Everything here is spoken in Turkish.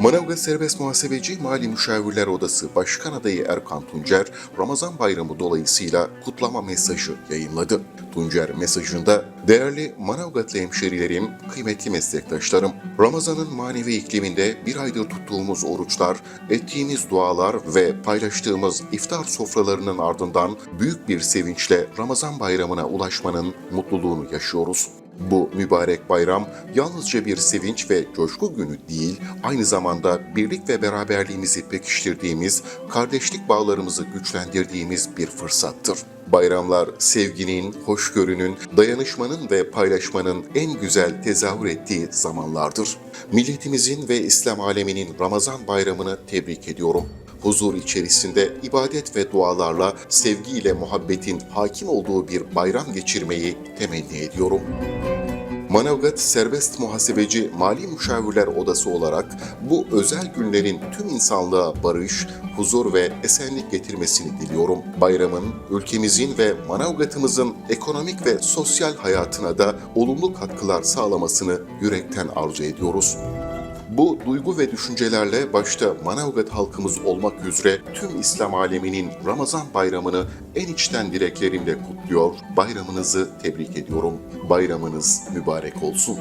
Manavgat Serbest Muhasebeci Mali Müşavirler Odası Başkan Adayı Erkan Tuncer, Ramazan Bayramı dolayısıyla kutlama mesajı yayınladı. Tuncer mesajında, değerli Manavgatlı hemşerilerim, kıymetli meslektaşlarım, Ramazan'ın manevi ikliminde bir aydır tuttuğumuz oruçlar, ettiğimiz dualar ve paylaştığımız iftar sofralarının ardından büyük bir sevinçle Ramazan Bayramı'na ulaşmanın mutluluğunu yaşıyoruz. Bu mübarek bayram yalnızca bir sevinç ve coşku günü değil, aynı zamanda birlik ve beraberliğimizi pekiştirdiğimiz, kardeşlik bağlarımızı güçlendirdiğimiz bir fırsattır. Bayramlar sevginin, hoşgörünün, dayanışmanın ve paylaşmanın en güzel tezahür ettiği zamanlardır. Milletimizin ve İslam aleminin Ramazan bayramını tebrik ediyorum huzur içerisinde ibadet ve dualarla sevgiyle muhabbetin hakim olduğu bir bayram geçirmeyi temenni ediyorum. Manavgat Serbest Muhasebeci Mali Müşavirler Odası olarak bu özel günlerin tüm insanlığa barış, huzur ve esenlik getirmesini diliyorum. Bayramın ülkemizin ve Manavgat'ımızın ekonomik ve sosyal hayatına da olumlu katkılar sağlamasını yürekten arzu ediyoruz. Bu duygu ve düşüncelerle başta Manavgat halkımız olmak üzere tüm İslam aleminin Ramazan bayramını en içten dileklerimle kutluyor, bayramınızı tebrik ediyorum. Bayramınız mübarek olsun.